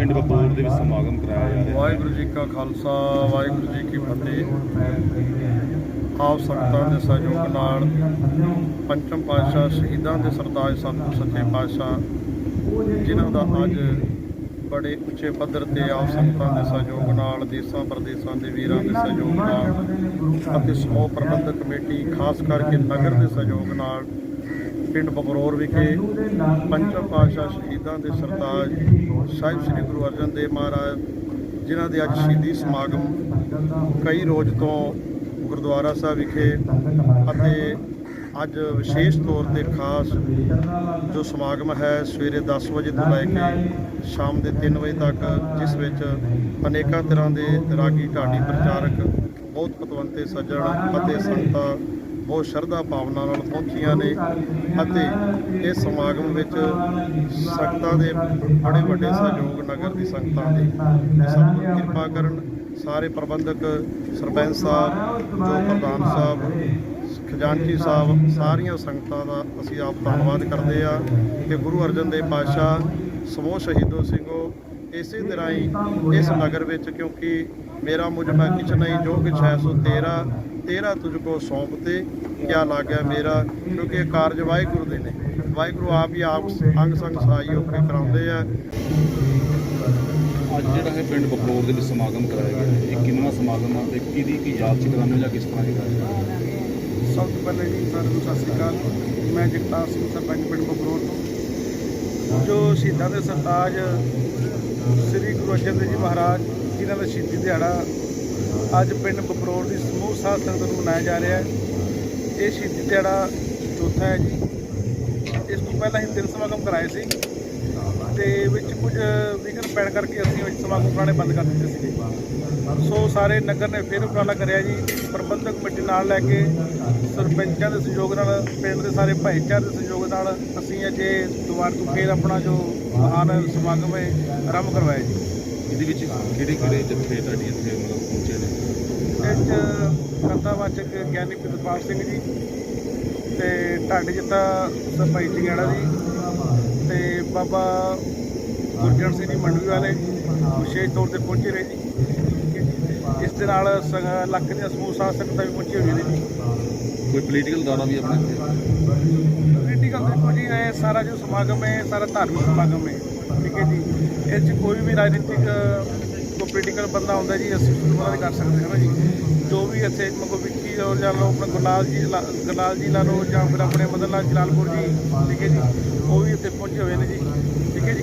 ਸਮਾਗਮ ਕਰਾਇਆ ਜਾ ਰਿਹਾ। ਵਾਹਿਗੁਰੂ ਜੀ ਕਾ ਖਾਲਸਾ, ਵਾਹਿਗੁਰੂ ਜੀ ਕੀ ਫਤਿਹ। ਆਪ ਸੰਗਤਾਂ ਦੇ ਸਹਿਯੋਗ ਨਾਲ ਪੰਚਮ ਪਾਤਸ਼ਾਹ ਸ਼ਹੀਦਾਂ ਦੇ ਸਰਤਾਜ ਸਤਿਗੁਰ ਸੱਚੇ ਪਾਤਸ਼ਾਹ, ਜਿਨ੍ਹਾਂ ਦਾ ਅੱਜ ਬੜੇ ਉੱਚੇ ਪੱਧਰ ਤੇ ਆਪ ਸੰਗਤਾਂ ਦੇ ਸਹਿਯੋਗ ਨਾਲ ਦੇਸਾਂ ਪ੍ਰਦੇਸਾਂ ਦੇ ਵੀਰਾਂ ਦੇ ਸਹਿਯੋਗ ਨਾਲ ਅਤੇ ਸਮੂਹ ਪ੍ਰਬੰਧਕ ਕਮੇਟੀ, ਖਾਸ ਕਰਕੇ ਨਗਰ ਦੇ ਸਹਿਯੋਗ ਨਾਲ ਪਿੰਡ ਬਬਰੋਰ ਵਿਖੇ ਪੰਚਮ ਪਾਤਸ਼ਾਹ ਸ਼ਹੀਦਾਂ ਦੇ ਸਰਤਾਜ ਸਾਹਿਬ ਸ੍ਰੀ ਗੁਰੂ ਅਰਜਨ ਦੇਵ ਮਹਾਰਾਜ, ਜਿਨ੍ਹਾਂ ਦੇ ਅੱਜ ਸ਼ਹੀਦੀ ਸਮਾਗਮ ਕਈ ਰੋਜ਼ ਤੋਂ ਗੁਰਦੁਆਰਾ ਸਾਹਿਬ ਵਿਖੇ ਅਤੇ ਅੱਜ ਵਿਸ਼ੇਸ਼ ਤੌਰ ਤੇ ਖਾਸ ਜੋ ਸਮਾਗਮ ਹੈ ਸਵੇਰੇ 10 ਵਜੇ ਤੋਂ ਲੈ ਕੇ ਸ਼ਾਮ ਦੇ 3 ਵਜੇ ਤੱਕ, ਜਿਸ ਵਿੱਚ ਅਨੇਕਾਂ ਤਰ੍ਹਾਂ ਦੇ ਰਾਗੀ ਢਾਡੀ ਪ੍ਰਚਾਰਕ, ਬਹੁਤ ਪਤਵੰਤੇ ਸੱਜਣ ਅਤੇ ਸੰਗਤਾਂ ਬਹੁਤ ਸ਼ਰਧਾ ਭਾਵਨਾ ਨਾਲ ਪਹੁੰਚੀਆਂ ਨੇ ਅਤੇ ਇਸ ਸਮਾਗਮ ਵਿੱਚ ਸੰਗਤਾਂ ਦੇ ਬੜੇ ਵੱਡੇ ਸਹਿਯੋਗ ਨਗਰ ਦੀ ਸੰਗਤਾਂ ਦੇ ਸਤਿਗੁਰ ਕਿਰਪਾ ਕਰਨ। ਸਾਰੇ ਪ੍ਰਬੰਧਕ ਸਰਪੰਚ ਸਾਹਿਬ, ਜੋ ਪ੍ਰਧਾਨ ਸਾਹਿਬ, ਖਜ਼ਾਨਚੀ ਸਾਹਿਬ, ਸਾਰੀਆਂ ਸੰਗਤਾਂ ਦਾ ਅਸੀਂ ਆਪ ਧੰਨਵਾਦ ਕਰਦੇ ਆ ਕਿ ਗੁਰੂ ਅਰਜਨ ਦੇਵ ਪਾਤਸ਼ਾਹ ਸਮੂਹ ਸ਼ਹੀਦੋ ਸਿੰਘੋ ਇਸੇ ਤਰ੍ਹਾਂ ਹੀ ਇਸ ਨਗਰ ਵਿੱਚ ਕਿਉਂਕਿ ਮੇਰਾ ਮੁਝ ਮੈਂ ਕਿਛ ਨਹੀਂ ਜੋ ਕਿਛ ਹੈ ਸੋ ਤੇਰਾ ਤੇਰਾ ਤੁਝ ਕੋ ਸੌਂਪ ਤੇ ਕਿਆ ਲੱਗਿਆ ਮੇਰਾ? ਕਿਉਂਕਿ ਇਹ ਕਾਰਜ ਵਾਹਿਗੁਰੂ ਦੇ ਨੇ। ਵਾਹਿਗੁਰੂ ਆਪ ਹੀ ਆਪ ਅੰਗ ਸੰਗ ਸਹਾਈ ਹੋ ਕੇ ਕਰਾਉਂਦੇ ਆ। ਅੱਜ ਜਿਹੜਾ ਹੈ ਪਿੰਡ ਬਪਰੋਰ ਦੇ ਵਿੱਚ ਸਮਾਗਮ ਕਰਾਇਆ ਗਿਆ ਹੈ। ਇਹ ਕਿੰਨਵਾਂ ਸਮਾਗਮ ਆ ਤੇ ਕਿਹਦੀ ਕੀ ਯਾਦ ਚ ਕਰਾਉਂਦੇ ਜਾਂ ਕਿਸ ਤਰ੍ਹਾਂ ਹੈਗਾ ਹੈ? ਸਭ ਤੋਂ ਪਹਿਲੇ ਜੀ ਸਾਰਿਆਂ ਨੂੰ ਸਤਿ ਸ੍ਰੀ ਅਕਾਲ। ਮੈਂ ਜਗਤਾਰ ਸਿੰਘ ਸਰਪੰਚ ਪਿੰਡ ਬਬਰੋਰ ਤੋਂ। ਜੋ ਸ਼ਹੀਦਾਂ ਦੇ ਸਰਤਾਜ ਸ੍ਰੀ ਗੁਰੂ ਅਰਜਨ ਦੇਵ ਜੀ ਮਹਾਰਾਜ ਜਿਨ੍ਹਾਂ ਦਾ ਸ਼ਹੀਦੀ ਦਿਹਾੜਾ ਅੱਜ ਪਿੰਡ ਬਬਰੋਰ ਦੀ ਸਮੂਹ ਸਾਧ ਸੰਗਤ ਨੂੰ ਮਨਾਇਆ ਜਾ ਰਿਹਾ ਹੈ। ਇਹ ਸ਼ਹੀਦੀ ਦਿਹਾੜਾ ਚੌਥਾ ਹੈ ਜੀ। ਇਸ ਤੋਂ ਪਹਿਲਾਂ ਅਸੀਂ ਤਿੰਨ ਸਮਾਗਮ ਕਰਾਏ ਸੀ। ਤੇ ਵਿੱਚ ਕੁਝ ਵਿਘਨ ਪੈਣ ਕਰਕੇ ਅਸੀਂ ਵਿੱਚ ਸਮਾਗਮ ਕਰਾਉਣੇ ਬੰਦ ਕਰ ਦਿੱਤੇ ਸੀਗੇ। ਸੋ ਸਾਰੇ ਨਗਰ ਨੇ ਫਿਰ ਉਪਰਾਲਾ ਕਰਿਆ ਜੀ। ਪ੍ਰਬੰਧਕ ਕਮੇਟੀ ਨਾਲ ਲੈ ਕੇ ਸਰਪੰਚਾਂ ਦੇ ਸਹਿਯੋਗ ਨਾਲ, ਪਿੰਡ ਦੇ ਸਾਰੇ ਭਾਈਚਾਰੇ ਦੇ ਸਹਿਯੋਗ ਨਾਲ ਅਸੀਂ ਅਜੇ ਦੁਬਾਰਾ ਤੋਂ ਫਿਰ ਆਪਣਾ ਜੋ ਮਹਾਨ ਸਮਾਗਮ ਹੈ, ਆਰੰਭ ਕਰਵਾਇਆ ਜੀ। ਇਹਦੇ ਵਿੱਚ ਕਿਹੜੇ ਕਿਹੜੇ ਜੱਥੇ ਤੁਹਾਡੀ ਇੱਥੇ ਮਤਲਬ ਪਹੁੰਚੇ ਨੇ? ਇਹ 'ਚ ਕਰਤਾਵਾਚਕ ਗਿਆਨੀ ਪ੍ਰਿਤਪਾਲ ਸਿੰਘ ਜੀ ਤੇ ਢਾਡੀ ਜੱਤਾ ਸਰਪਾਈ ਸਿੰਘਾੜਾ ਜੀ ਤੇ ਬਾਬਾ ਗੁਰਜਨ ਸਿੰਘ ਜੀ ਮੰਡਵੀ ਵਾਲੇ ਵਿਸ਼ੇਸ਼ ਤੌਰ ਤੇ ਪਹੁੰਚੇ ਰਹੇ ਜੀ। ਇਸ ਦੇ ਨਾਲ ਇਲਾਕੇ ਦੀਆਂ ਸਮੂਹ ਸਾਧ ਸੰਗਤਾਂ ਵੀ ਪਹੁੰਚੇ ਹੋਏ ਨੇ ਜੀ। ਕੋਈ ਪੋਲੀਟੀਕਲ ਦੌਰਾ ਵੀ ਆਪਣਾ ਪੋਲੀਟੀਕਲ ਦੇਖੋ ਜੀ ਇਹ ਸਾਰਾ ਜੋ ਸਮਾਗਮ ਹੈ ਸਾਰਾ ਧਾਰਮਿਕ ਸਮਾਗਮ ਹੈ। ਠੀਕ ਹੈ ਜੀ। ਇਹ 'ਚ ਕੋਈ ਵੀ ਰਾਜਨੀਤਿਕ ਕੋਈ ਪੋਲੀਟੀਕਲ ਬੰਦਾ ਹੁੰਦਾ ਜੀ, ਅਸੀਂ ਉਹਨਾਂ ਦੇ ਕਰ ਸਕਦੇ ਹਾਂ ਜੀ। ਜੋ ਵੀ ਇੱਥੇ ਮਗੋ ਵਿੱਕੀ ਔਰ ਜਾਂ ਲੋ ਆਪਣਾ ਗੁਲਾਲ ਜੀ ਗੁਲਾਲ ਜੀ ਲਾ ਲੋ ਜਾਂ ਫਿਰ ਆਪਣੇ ਮਦਨ ਲਾਲ ਜਲਾਲਪੁਰ ਜੀ, ਠੀਕ ਹੈ ਜੀ, ਉਹ ਵੀ ਇੱਥੇ ਪਹੁੰਚੇ ਹੋਏ ਨੇ ਜੀ। ਠੀਕ ਹੈ ਜੀ।